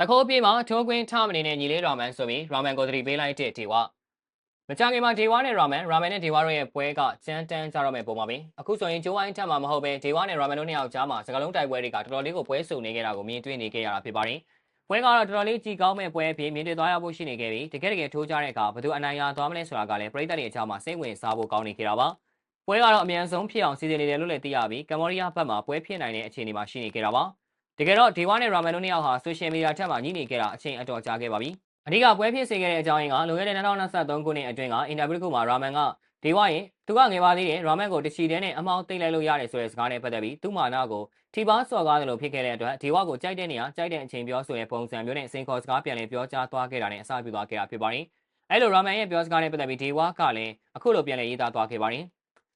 တခိုးပြေးမှာထိုးကွင်းထမနေနဲ့ညီလေးရာမန်ဆိုပြီးရာမန်ကိုသတိပေးလိုက်တဲ့ဒေဝမကြခင်မှာဒေဝနဲ့ရာမန်ရာမန်နဲ့ဒေဝတို့ရဲ့ပွဲကကြမ်းတမ်းကြတော့မဲ့ပုံပါပဲအခုဆိုရင်ဂျိုးဝိုင်းထက်မှာမဟုတ်ပဲဒေဝနဲ့ရာမန်တို့နှစ်ယောက်ကြားမှာစကလုံးတိုက်ပွဲတွေကတော်တော်လေးကိုပွဲဆုံနေခဲ့တာကိုမြင်တွေ့နေခဲ့ရတာဖြစ်ပါတယ်ပွဲကတော့တော်တော်လေးကြည်ကောင်းမဲ့ပွဲအဖြစ်မြင်တွေ့သွားရဖို့ရှိနေခဲ့ပြီးတကယ်တကယ်ထိုးကြတဲ့အခါဘသူအနိုင်ရသွားမလဲဆိုတာကလည်းပြည်သက်တွေအကြောင်းမှာစိတ်ဝင်စားဖို့ကောင်းနေခဲ့တာပါပွဲကတော့အမြန်ဆုံးဖြစ်အောင်စီစဉ်နေတယ်လို့လည်းသိရပြီးကမ္ဘောဒီးယားဘက်မှာပွဲဖြစ်နိုင်တဲ့အခြေအနေမှာရှိနေခဲ့တာပါ တကယ်တော့ဒေဝနဲ့ရာမန်တို့နှစ်ယောက်ဟာဆိုရှယ်မီဒီယာထက်မှာညှိနေခဲ့တာအချိန်အတော်ကြာခဲ့ပါပြီအဓိကပွဲဖြစ်စေခဲ့တဲ့အကြောင်းရင်းကလွန်ခဲ့တဲ့2023ခုနှစ်အတွင်းကအင်တာဗျူးတစ်ခုမှာရာမန်ကဒေဝရင်သူကငယ်ပါသေးတယ်ရာမန်ကိုတချီတဲနဲ့အမောင်းသိမ့်လိုက်လို့ရတယ်ဆိုတဲ့စကားနဲ့ပတ်သက်ပြီးသူ့မာနာကိုထီပါစော်ကားတယ်လို့ဖြစ်ခဲ့တဲ့အတွက်ဒေဝကိုကြိုက်တဲ့နေရာကြိုက်တဲ့အချိန်ပြောဆိုတဲ့ပုံစံမျိုးနဲ့စင်ခေါ်စကားပြန်လည်ပြောကြားသွားခဲ့တာနဲ့အစပြုသွားခဲ့တာဖြစ်ပါတယ်အဲ့လိုရာမန်ရဲ့ပြောစကားနဲ့ပတ်သက်ပြီးဒေဝကလည်းအခုလိုပြန်လည်ရေးသားသွားခဲ့ပါတယ်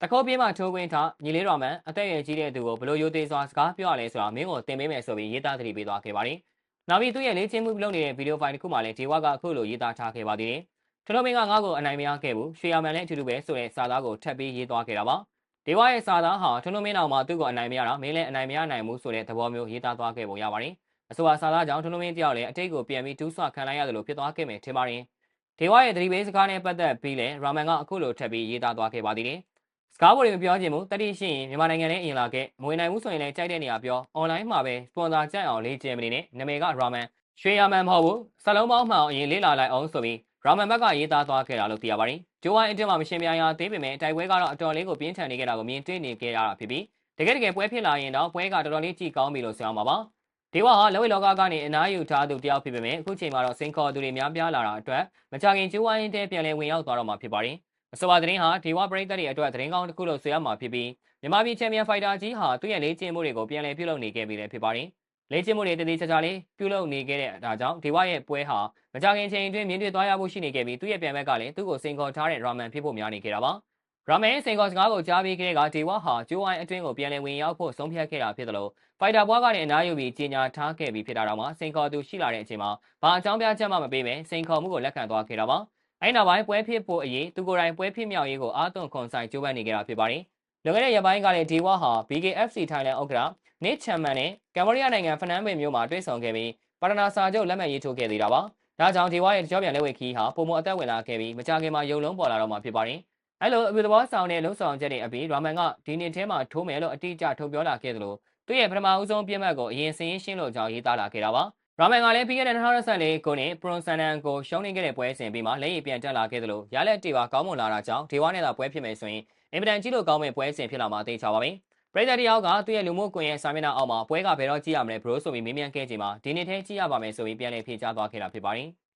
တခေါပြေးမှထိုးကွင်းထားညီလေးတော်မန်အသက်အရွယ်ကြီးတဲ့သူကိုဘလို့ရိုသေစွာစကားပြောရလဲဆိုတာမင်းကိုတင်ပေးမယ်ဆိုပြီးရေးသားသတိပေးသွားခဲ့ပါတယ်။နောက်ပြီးသူ့ရဲ့လေ့ကျင့်မှုလုပ်နေတဲ့ဗီဒီယိုဖိုင်တစ်ခုမှလည်းဒေဝကအခုလိုရေးသားထားခဲ့ပါသေးတယ်။ထလုံးမင်းကငါ့ကိုအနိုင်မရခဲ့ဘူး။ရွှေရမန်လည်းအတူတူပဲဆိုတဲ့စာသားကိုထပ်ပြီးရေးသွားခဲ့တာပါ။ဒေဝရဲ့စာသားဟာထလုံးမင်းတော်မှာသူ့ကိုအနိုင်မရတာမင်းလည်းအနိုင်မရနိုင်ဘူးဆိုတဲ့သဘောမျိုးရေးသားသွားခဲ့ပုံရပါတယ်။အဆိုပါစာသားကြောင့်ထလုံးမင်းတယောက်လည်းအတိတ်ကိုပြန်ပြီးတူးဆွခံလိုက်ရတယ်လို့ဖြစ်သွားခဲ့မယ်ထင်ပါတယ်။ဒေဝရဲ့သတိပေးစကားနဲ့ပတ်သက်ပြီးလည်းရာမန်ကအခုလိုထပ်ပြီးရေးသားသွားခဲ့ပါသေးတယ်။ စကားပေါ်တွေမပြောချင်ဘူးတတိရှိရင်မြန်မာနိုင်ငံနဲ့အင်လာခဲ့မဝင်နိုင်ဘူးဆိုရင်လည်းကြိုက်တဲ့နေရာပြောအွန်လိုင်းမှာပဲစပွန်ဆာကြိုက်အောင်လေ့ကျင့်မနေနဲ့နာမည်ကရာမန်ရွှေရမန်မဟုတ်ဘူးစလုံးပေါင်းမှအောင်အရင်လေ့လာလိုက်အောင်ဆိုပြီးရာမန်ဘက်ကရေးသားသွားခဲ့တာလို့သိရပါတယ်ဂျိုဝိုင်းအတင်းမှာမရှင်းပြရသေးပေမဲ့တိုက်ပွဲကတော့အတော်လေးကိုပြင်းထန်နေခဲ့တာကိုမြင်တွေ့နေခဲ့ရတာဖြစ်ပြီးတကယ်တကယ်ပွဲဖြစ်လာရင်တော့ပွဲကတော်တော်လေးကြည်ကောင်းပြီလို့ဆိုရမှာပါဒေဝဟာလောဝေလောကကနေအနားယူထားသူတယောက်ဖြစ်ပေမဲ့အခုချိန်မှာတော့စင်ခေါ်သူတွေများပြားလာတာအတွက်မကြခင်ဂျိုဝိုင်းတဲ့ပြန်လည်ဝင်ရောက်သွားတော့မှာဖြစ်ပါတယ် အဆိုပါသတင်းဟာဒေဝပရိသတ်တွေအတွက်သတင်းကောင်းတစ်ခုလို့ဆိုရမှာဖြစ်ပြီးမြန်မာပြည်ချန်ပီယံဖိုက်တာကြီးဟာသူ့ရဲ့လေ့ကျင့်မှုတွေကိုပြန်လည်ပြုလုပ်နေခဲ့ပြီလည်းဖြစ်ပါတယ်။လေ့ကျင့်မှုတွေတည်တည်ချာချာလေးပြုလုပ်နေခဲ့တဲ့ဒါကြောင့်ဒေဝရဲ့ပွဲဟာမကြခင်ချိန်အတွင်းမြင်တွေ့သွားရဖို့ရှိနေခဲ့ပြီးသူ့ရဲ့ပြန်ဘက်ကလည်းသူ့ကိုစင်ခေါ်ထားတဲ့ရာမန်ဖြစ်ဖို့များနေခဲ့တာပါ။ရာမန်ရဲ့စင်ခေါ်စကားကိုကြားပြီးခဲ့ကဒေဝဟာဂျိုးအိုင်းအတွင်းကိုပြန်လည်ဝင်ရောက်ဖို့ဆုံးဖြတ်ခဲ့တာဖြစ်တယ်လို့ဖိုက်တာဘွားကနေအနားယူပြီးကြီးညာထားခဲ့ပြီးဖြစ်တာတော့မှစင်ခေါ်သူရှိလာတဲ့အချိန်မှာဘာအကြောင်းပြချက်မှမပေးဘဲစင်ခေါ်မှုကိုလက်ခံသွားခဲ့တာပါ။ အဲ့နောက်ပိုင်းပွဲဖြစ်ဖို့အရေးသူကိုယ်တိုင်ပွဲဖြစ်မြောက်ရေးကိုအားသွန်ခွန်ဆိုင်ကြိုးပမ်းနေကြတာဖြစ်ပါတယ်။လွန်ခဲ့တဲ့ရက်ပိုင်းကလည်းဒီဝါဟာ BKFC Thailand ဥက္ကဋ္ဌနစ်ချမ်မန်နဲ့ကမ္ဘောဒီးယားနိုင်ငံဖနန်းပင်မြို့မှာတွေ့ဆုံခဲ့ပြီးပါတနာစာချုပ်လက်မှတ်ရေးထိုးခဲ့သေးတာပါ။ဒါကြောင့်ဒီဝါရဲ့ကြောပြန်လက်ဝဲခီးဟာပုံမအသက်ဝင်လာခဲ့ပြီးမကြခင်မှာရုံလုံးပေါ်လာတော့မှာဖြစ်ပါတယ်။အဲ့လိုအပြုသဘောဆောင်တဲ့လုံဆောင်ချက်တွေအပြီးရာမန်ကဒီနှစ်ထဲမှာထိုးမယ်လို့အတိအကျထုတ်ပြောလာခဲ့သလိုသူ့ရဲ့ပထမအဦးဆုံးပြည့်မှတ်ကိုအရင်စင်းရှင်းလို့ကြောင်းရေးသားလာခဲ့တာပါ။ ရာမန်ကလည်းပြီးခဲ့တဲ့2024ခုနှစ်ပရွန်ဆန်နန်ကိုရှုံးနေခဲ့တဲ့ပွဲစဉ်ပြီးမှလက်ရည်ပြန်တက်လာခဲ့သလိုရလက်တေပါကောင်းမွန်လာတာကြောင့်ဒေဝနဲ့သာပွဲဖြစ်မယ်ဆိုရင်အင်ပဒန်ကြီးလို့ကောင်းမဲ့ပွဲစဉ်ဖြစ်လာမှာသိချပါပါမယ်။ပရိသတ်တယောက်ကသူ့ရဲ့လူမှုကွန်ရက်စာမျက်နှာအောက်မှာပွဲကဘယ်တော့ကြည့်ရမလဲဘရိုဆိုပြီးမေးမြန်းခဲ့ချိန်မှာဒီနေ့ထဲကြည့်ရပါမယ်ဆိုပြီးပြန်လည်ဖြေကြားသွားခဲ့တာဖြစ်ပါတယ်။